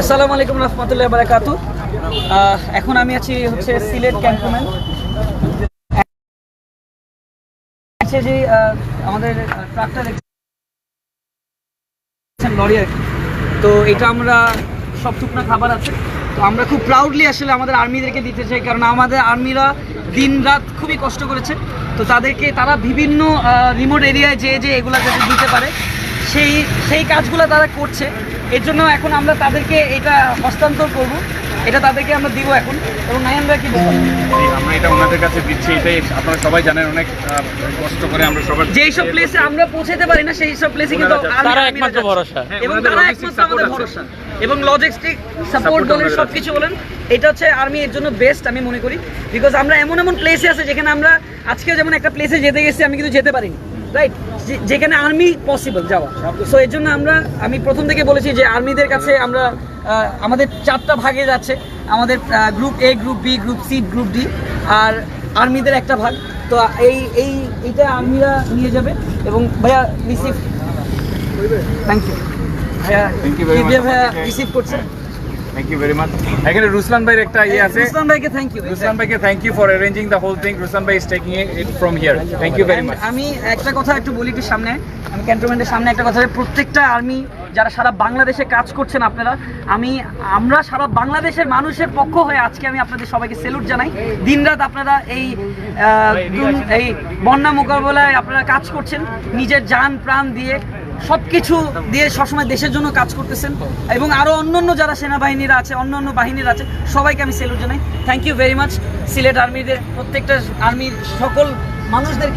আসসালামু আলাইকুম রহমতুল্লাহ বারাকাতু। এখন আমি আছি হচ্ছে সিলেট ক্যান্টনমেন্ট। আছে যে আমাদের তো এটা আমরা সব টুকনা খাবার আছে। তো আমরা খুব প্রাউডলি আসলে আমাদের আর্মিদেরকে দিতে চাই, কারণ আমাদের আর্মিরা দিন রাত খুবই কষ্ট করেছে। তো তাদেরকে, তারা বিভিন্ন রিমোট এরিয়ায় যে যে এগুলা যাতে দিতে পারে, সেই সেই কাজগুলো তারা করছে। এর জন্য এখন আমরা তাদেরকে এটা হস্তান্তর করব। এটা তাদেরকে আমরা দিব এখন। এবং নায়নরা কি বলব আমরা এটা ওনাদের কাছে দিচ্ছি এটাই আপনারা সবাই জানেন অনেক কষ্ট করে আমরা সবার যেই সব প্লেসে আমরা পৌঁছাতে পারি না সেই সব প্লেসে কিন্তু তারা একমাত্র ভরসা। হ্যাঁ, এবং তারা একমাত্র আমাদের ভরসা। এবং লজিস্টিক সাপোর্ট বলেন সব কিছু বলেন এটা হচ্ছে আর্মি এর জন্য বেস্ট আমি মনে করি। বিকজ আমরা এমন এমন প্লেসে আছে যেখানে আমরা আজকে যেমন একটা প্লেসে যেতে গেছি আমি কিন্তু যেতে পারিনি। রাইট যেখানে আর্মি পসিবল যাওয়া। সো এর জন্য আমরা আমি প্রথম থেকে বলেছি যে আর্মিদের কাছে আমরা আমাদের চারটা ভাগে যাচ্ছে। আমাদের group A group B group C group D আর আর্মিদের একটা ভাগ। তো এই এই এইটা আর্মিরা নিয়ে যাবে। এবং ভাইয়া রিসিভ থ্যাংক ইউ ভাইয়া রিসিভ করছে। থ্যাংক ইউ ভেরি মাচ এখানে রুসলান ভাইয়ের একটা ইয়ে আছে। রুসলান ভাইকে থ্যাংক ইউ রুসলান ভাইকে thank you for arranging the whole thing Ruslan ভাই is taking it from here thank you very much আমি একটা কথা একটু বলি একটু সামনে। আমি ক্যান্টনমেন্টের সামনে একটা কথা প্রত্যেকটা আর্মি যারা সারা বাংলাদেশে কাজ করছেন আপনারা আমি আমরা সারা বাংলাদেশের মানুষের পক্ষ হয়ে আজকে আমি আপনাদের সবাইকে সেলুট জানাই। দিনরাত আপনারা এই এই বন্যা মোকাবেলায় আপনারা কাজ করছেন। নিজের যান প্রাণ দিয়ে সব কিছু দিয়ে সবসময় দেশের জন্য কাজ করতেছেন এবং আরও অন্য অন্য যারা সেনাবাহিনীরা আছে অন্য অন্য বাহিনীরা আছে, সবাইকে আমি সেলুট জানাই। Thank you very much Sylhet আর্মিদের প্রত্যেকটা আর্মির সকল মানুষদেরকে